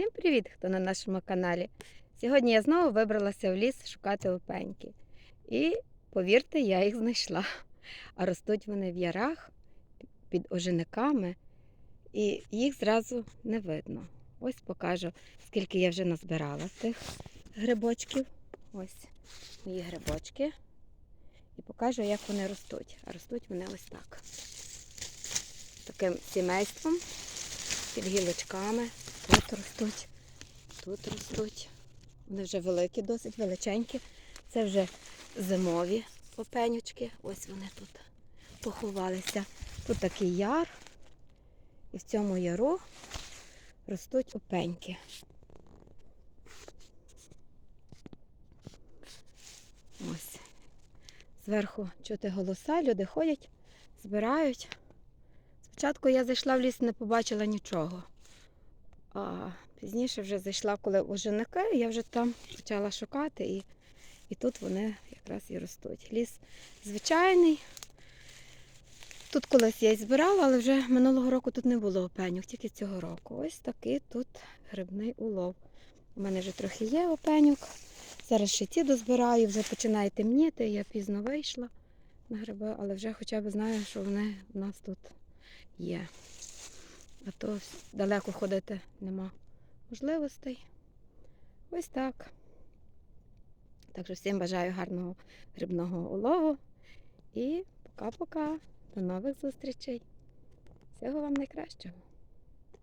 Всім привіт, хто на нашому каналі. Сьогодні я знову вибралася в ліс шукати опеньки. І повірте, я їх знайшла. А ростуть вони в ярах під ожиниками, і їх зразу не видно. Ось покажу, скільки я вже назбирала тих грибочків. Ось мої грибочки. І покажу, як вони ростуть. А ростуть вони ось так. Таким сімейством під гілочками. Тут ростуть, тут ростуть. Вони вже великі, досить величенькі. Це вже зимові попенючки. Ось вони тут поховалися. Тут такий яр. І в цьому яру ростуть опеньки. Ось. Зверху чути голоса, люди ходять, збирають. Спочатку я зайшла в ліс, не побачила нічого. А пізніше вже зайшла, коли у оженики, я вже там почала шукати, і, і тут вони якраз і ростуть. Ліс звичайний. Тут колись я й збирала, але вже минулого року тут не було опеньок, тільки цього року. Ось такий тут грибний улов. У мене вже трохи є опеньок. Зараз ще ті дозбираю, вже починає темніти, я пізно вийшла на гриби, але вже хоча б знаю, що вони в нас тут є. А то далеко ходити нема можливостей. Ось так. Так що всім бажаю гарного грибного улову. І пока-пока. До нових зустрічей. Всього вам найкращого.